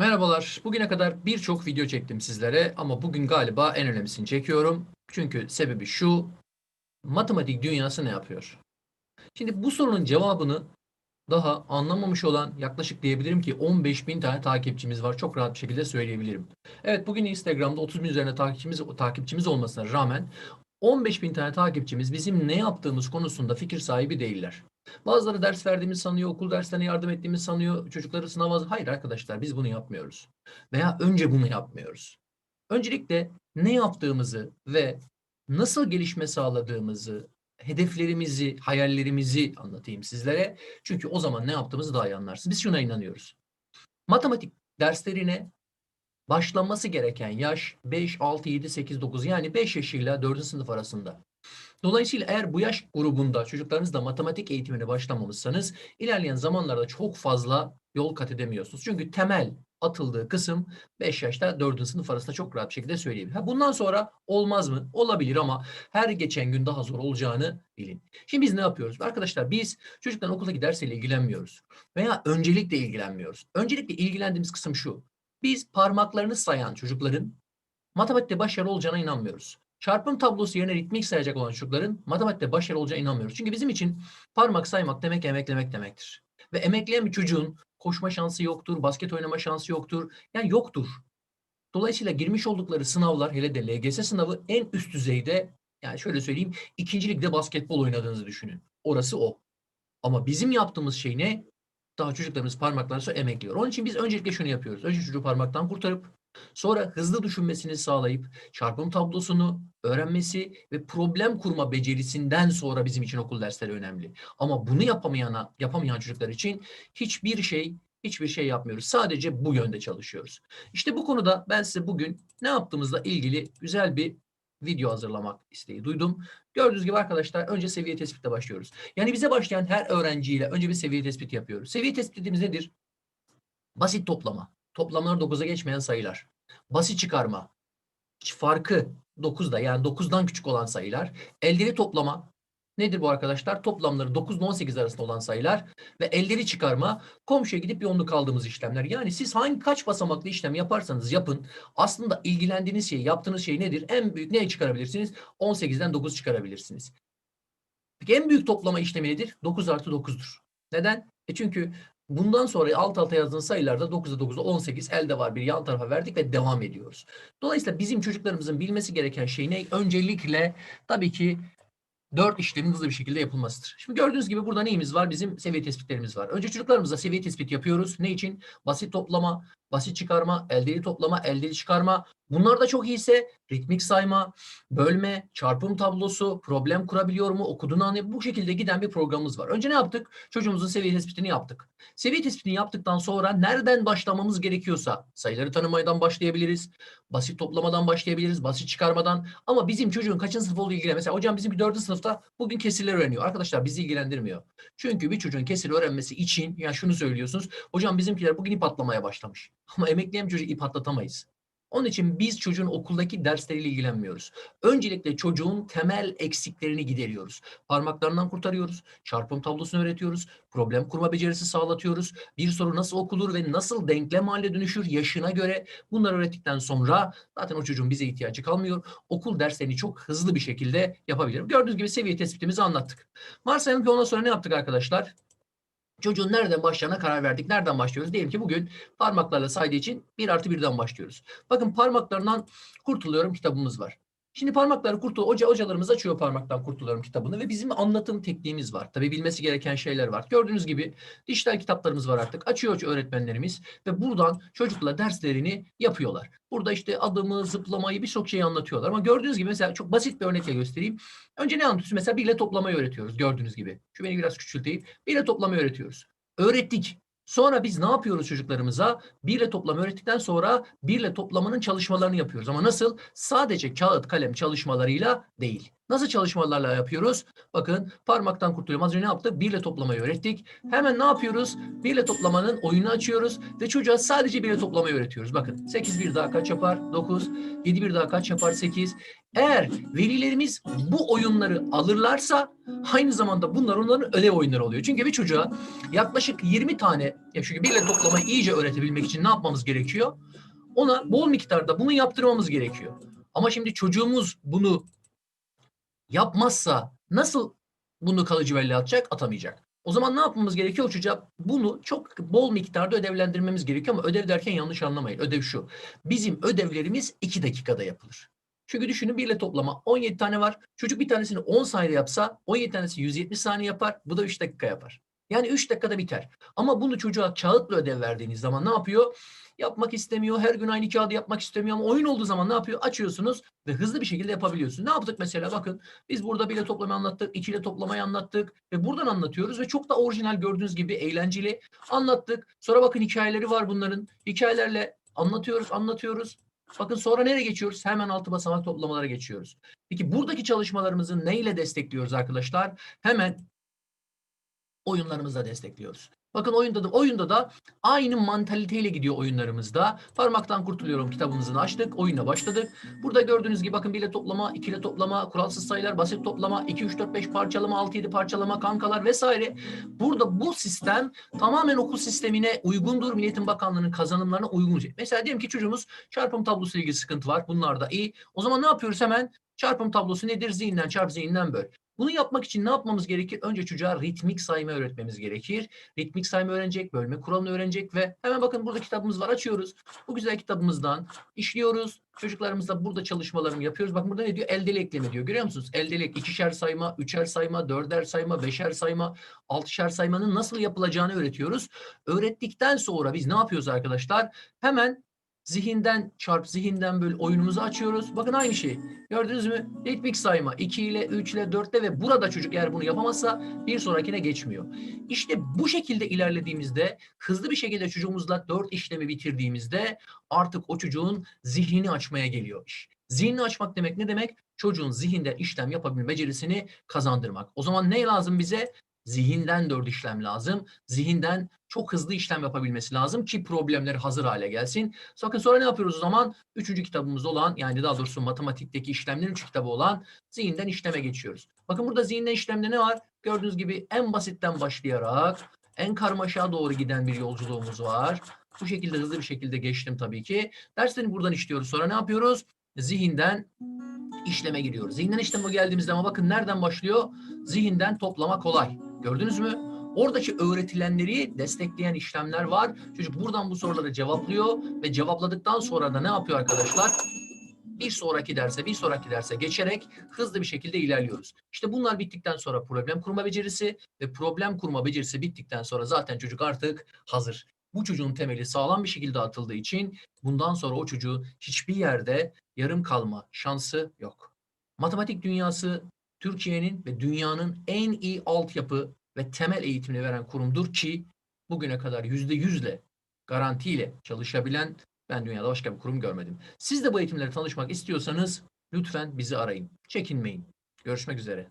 Merhabalar. Bugüne kadar birçok video çektim sizlere ama bugün galiba en önemlisini çekiyorum. Çünkü sebebi şu. Matematik dünyası ne yapıyor? Şimdi bu sorunun cevabını daha anlamamış olan yaklaşık diyebilirim ki 15 bin tane takipçimiz var. Çok rahat bir şekilde söyleyebilirim. Evet bugün Instagram'da 30 bin üzerine takipçimiz, takipçimiz olmasına rağmen 15 bin tane takipçimiz bizim ne yaptığımız konusunda fikir sahibi değiller. Bazıları ders verdiğimiz sanıyor, okul derslerine yardım ettiğimiz sanıyor, çocukları sınava... Hayır arkadaşlar biz bunu yapmıyoruz. Veya önce bunu yapmıyoruz. Öncelikle ne yaptığımızı ve nasıl gelişme sağladığımızı, hedeflerimizi, hayallerimizi anlatayım sizlere. Çünkü o zaman ne yaptığımızı daha iyi anlarsınız. Biz şuna inanıyoruz. Matematik derslerine başlanması gereken yaş 5, 6, 7, 8, 9 yani 5 yaşıyla 4. sınıf arasında. Dolayısıyla eğer bu yaş grubunda çocuklarınızla matematik eğitimine başlamamışsanız ilerleyen zamanlarda çok fazla yol kat edemiyorsunuz. Çünkü temel atıldığı kısım 5 yaşta 4. sınıf arasında çok rahat bir şekilde söyleyebilir. Bundan sonra olmaz mı? Olabilir ama her geçen gün daha zor olacağını bilin. Şimdi biz ne yapıyoruz? Arkadaşlar biz çocukların okuldaki dersiyle ilgilenmiyoruz. Veya öncelikle ilgilenmiyoruz. Öncelikle ilgilendiğimiz kısım şu. Biz parmaklarını sayan çocukların matematikte başarılı olacağına inanmıyoruz. Çarpım tablosu yerine ritmik sayacak olan çocukların matematikte başarılı olacağına inanmıyoruz. Çünkü bizim için parmak saymak demek emeklemek demektir. Ve emekleyen bir çocuğun koşma şansı yoktur, basket oynama şansı yoktur. Yani yoktur. Dolayısıyla girmiş oldukları sınavlar hele de LGS sınavı en üst düzeyde yani şöyle söyleyeyim ikinci ligde basketbol oynadığınızı düşünün. Orası o. Ama bizim yaptığımız şey ne? Daha çocuklarımız parmaklarını sonra emekliyor. Onun için biz öncelikle şunu yapıyoruz. Önce çocuğu parmaktan kurtarıp sonra hızlı düşünmesini sağlayıp çarpım tablosunu öğrenmesi ve problem kurma becerisinden sonra bizim için okul dersleri önemli. Ama bunu yapamayana, yapamayan çocuklar için hiçbir şey hiçbir şey yapmıyoruz. Sadece bu yönde çalışıyoruz. İşte bu konuda ben size bugün ne yaptığımızla ilgili güzel bir video hazırlamak isteği duydum. Gördüğünüz gibi arkadaşlar önce seviye tespitle başlıyoruz. Yani bize başlayan her öğrenciyle önce bir seviye tespiti yapıyoruz. Seviye tespitimiz nedir? Basit toplama. Toplamlar 9'a geçmeyen sayılar. Basit çıkarma. Farkı 9'da yani 9'dan küçük olan sayılar. Eldeli toplama. Nedir bu arkadaşlar? Toplamları 9 ile 18 arasında olan sayılar ve eldeli çıkarma komşuya gidip bir onluk aldığımız işlemler. Yani siz hangi kaç basamaklı işlem yaparsanız yapın aslında ilgilendiğiniz şey, yaptığınız şey nedir? En büyük ne çıkarabilirsiniz? 18'den 9 çıkarabilirsiniz. Peki en büyük toplama işlemi nedir? 9 artı 9'dur. Neden? E çünkü bundan sonra alt alta yazdığın sayılarda 9'a 9'a 18 elde var bir yan tarafa verdik ve devam ediyoruz. Dolayısıyla bizim çocuklarımızın bilmesi gereken şey ne? Öncelikle tabii ki 4 işlemin hızlı bir şekilde yapılmasıdır. Şimdi gördüğünüz gibi burada neyimiz var? Bizim seviye tespitlerimiz var. Önce çocuklarımızla seviye tespit yapıyoruz. Ne için? Basit toplama, basit çıkarma, eldeli toplama, eldeli çıkarma. Bunlar da çok iyiyse ritmik sayma, bölme, çarpım tablosu, problem kurabiliyor mu, okuduğunu anlayıp bu şekilde giden bir programımız var. Önce ne yaptık? Çocuğumuzun seviye tespitini yaptık. Seviye tespitini yaptıktan sonra nereden başlamamız gerekiyorsa sayıları tanımadan başlayabiliriz. Basit toplamadan başlayabiliriz, basit çıkarmadan. Ama bizim çocuğun kaçıncı sınıf olduğu ilgili. Mesela hocam bizim bir dördüncü sınıfta bugün kesirleri öğreniyor. Arkadaşlar bizi ilgilendirmiyor. Çünkü bir çocuğun kesiri öğrenmesi için ya şunu söylüyorsunuz. Hocam bizimkiler bugün ip atlamaya başlamış. Ama emekleyen çocuğu ip atlatamayız. Onun için biz çocuğun okuldaki dersleriyle ilgilenmiyoruz. Öncelikle çocuğun temel eksiklerini gideriyoruz. Parmaklarından kurtarıyoruz. Çarpım tablosunu öğretiyoruz. Problem kurma becerisi sağlatıyoruz. Bir soru nasıl okulur ve nasıl denklem haline dönüşür yaşına göre bunları öğrettikten sonra zaten o çocuğun bize ihtiyacı kalmıyor. Okul derslerini çok hızlı bir şekilde yapabilirim. Gördüğünüz gibi seviye tespitimizi anlattık. Varsayalım ki ondan sonra ne yaptık arkadaşlar? Çocuğun nereden başlayacağına karar verdik. Nereden başlıyoruz? Diyelim ki bugün parmaklarla saydığı için 1 artı 1'den başlıyoruz. Bakın parmaklarından kurtuluyorum kitabımız var. Şimdi parmakları kurtul, hoca, hocalarımız açıyor parmaktan kurtuluyorum kitabını ve bizim anlatım tekniğimiz var. Tabii bilmesi gereken şeyler var. Gördüğünüz gibi dijital kitaplarımız var artık. Açıyor öğretmenlerimiz ve buradan çocukla derslerini yapıyorlar. Burada işte adımı, zıplamayı birçok şeyi anlatıyorlar. Ama gördüğünüz gibi mesela çok basit bir örnekle göstereyim. Önce ne anlatıyoruz? Mesela birle toplamayı öğretiyoruz gördüğünüz gibi. Şu beni biraz küçülteyim. Birle toplamayı öğretiyoruz. Öğrettik. Sonra biz ne yapıyoruz çocuklarımıza? Birle toplama öğrettikten sonra birle toplamanın çalışmalarını yapıyoruz. Ama nasıl? Sadece kağıt kalem çalışmalarıyla değil. Nasıl çalışmalarla yapıyoruz? Bakın parmaktan kurtuluyorum. Az önce ne yaptık? Birle toplamayı öğrettik. Hemen ne yapıyoruz? Birle toplamanın oyununu açıyoruz ve çocuğa sadece birle toplamayı öğretiyoruz. Bakın 8 bir daha kaç yapar? 9. 7 bir daha kaç yapar? 8. Eğer velilerimiz bu oyunları alırlarsa aynı zamanda bunlar onların ödev oyunları oluyor. Çünkü bir çocuğa yaklaşık 20 tane ya çünkü birle toplamayı iyice öğretebilmek için ne yapmamız gerekiyor? Ona bol miktarda bunu yaptırmamız gerekiyor. Ama şimdi çocuğumuz bunu yapmazsa nasıl bunu kalıcı belli atacak? Atamayacak. O zaman ne yapmamız gerekiyor? Çocuğa bunu çok bol miktarda ödevlendirmemiz gerekiyor ama ödev derken yanlış anlamayın. Ödev şu. Bizim ödevlerimiz 2 dakikada yapılır. Çünkü düşünün birle toplama 17 tane var. Çocuk bir tanesini 10 saniyede yapsa 17 tanesi 170 saniye yapar. Bu da 3 dakika yapar. Yani 3 dakikada biter. Ama bunu çocuğa kağıtla ödev verdiğiniz zaman ne yapıyor? Yapmak istemiyor. Her gün aynı kağıdı yapmak istemiyor ama oyun olduğu zaman ne yapıyor? Açıyorsunuz ve hızlı bir şekilde yapabiliyorsunuz. Ne yaptık mesela? Bakın biz burada bile toplamayı anlattık, ikili toplamayı anlattık ve buradan anlatıyoruz ve çok da orijinal gördüğünüz gibi eğlenceli anlattık. Sonra bakın hikayeleri var bunların. Hikayelerle anlatıyoruz, anlatıyoruz. Bakın sonra nereye geçiyoruz? Hemen altı basamak toplamalara geçiyoruz. Peki buradaki çalışmalarımızı neyle destekliyoruz arkadaşlar? Hemen oyunlarımızla destekliyoruz. Bakın oyunda da oyunda da aynı mantaliteyle gidiyor oyunlarımızda. Parmaktan kurtuluyorum kitabımızı açtık. Oyuna başladık. Burada gördüğünüz gibi bakın birle toplama, ikili toplama, kuralsız sayılar, basit toplama, 2 3 4 5 parçalama, 6 7 parçalama, kankalar vesaire. Burada bu sistem tamamen okul sistemine uygundur. Milliyetin Bakanlığı'nın kazanımlarına uygun. Mesela diyelim ki çocuğumuz çarpım tablosu ilgili sıkıntı var. Bunlar da iyi. O zaman ne yapıyoruz hemen? Çarpım tablosu nedir? Zihinden çarp, zihinden böl. Bunu yapmak için ne yapmamız gerekir? Önce çocuğa ritmik sayma öğretmemiz gerekir. Ritmik sayma öğrenecek, bölme kuralını öğrenecek ve hemen bakın burada kitabımız var açıyoruz. Bu güzel kitabımızdan işliyoruz. Çocuklarımızla burada çalışmalarını yapıyoruz. Bakın burada ne diyor? Eldeli ekleme diyor. Görüyor musunuz? Eldeli ikişer sayma, üçer sayma, dörder sayma, beşer sayma, altışer saymanın nasıl yapılacağını öğretiyoruz. Öğrettikten sonra biz ne yapıyoruz arkadaşlar? Hemen zihinden çarp, zihinden böl oyunumuzu açıyoruz. Bakın aynı şey. Gördünüz mü? Ritmik sayma 2 ile 3 ile 4 ile ve burada çocuk eğer bunu yapamazsa bir sonrakine geçmiyor. İşte bu şekilde ilerlediğimizde hızlı bir şekilde çocuğumuzla 4 işlemi bitirdiğimizde artık o çocuğun zihnini açmaya geliyor iş. Zihnini açmak demek ne demek? Çocuğun zihinde işlem yapabilme becerisini kazandırmak. O zaman ne lazım bize? Zihinden dört işlem lazım. Zihinden çok hızlı işlem yapabilmesi lazım ki problemleri hazır hale gelsin. Bakın sonra ne yapıyoruz o zaman? Üçüncü kitabımız olan yani daha doğrusu matematikteki işlemlerin üç kitabı olan zihinden işleme geçiyoruz. Bakın burada zihinden işlemde ne var? Gördüğünüz gibi en basitten başlayarak en karmaşa doğru giden bir yolculuğumuz var. Bu şekilde hızlı bir şekilde geçtim tabii ki. Dersleri buradan işliyoruz. Sonra ne yapıyoruz? Zihinden işleme giriyoruz. Zihinden işleme geldiğimizde ama bakın nereden başlıyor? Zihinden toplama kolay. Gördünüz mü? Oradaki öğretilenleri destekleyen işlemler var. Çocuk buradan bu soruları cevaplıyor ve cevapladıktan sonra da ne yapıyor arkadaşlar? Bir sonraki derse, bir sonraki derse geçerek hızlı bir şekilde ilerliyoruz. İşte bunlar bittikten sonra problem kurma becerisi ve problem kurma becerisi bittikten sonra zaten çocuk artık hazır. Bu çocuğun temeli sağlam bir şekilde atıldığı için bundan sonra o çocuğu hiçbir yerde yarım kalma şansı yok. Matematik dünyası Türkiye'nin ve dünyanın en iyi altyapı ve temel eğitimini veren kurumdur ki bugüne kadar yüzde yüzle garantiyle çalışabilen ben dünyada başka bir kurum görmedim. Siz de bu eğitimlere tanışmak istiyorsanız lütfen bizi arayın. Çekinmeyin. Görüşmek üzere.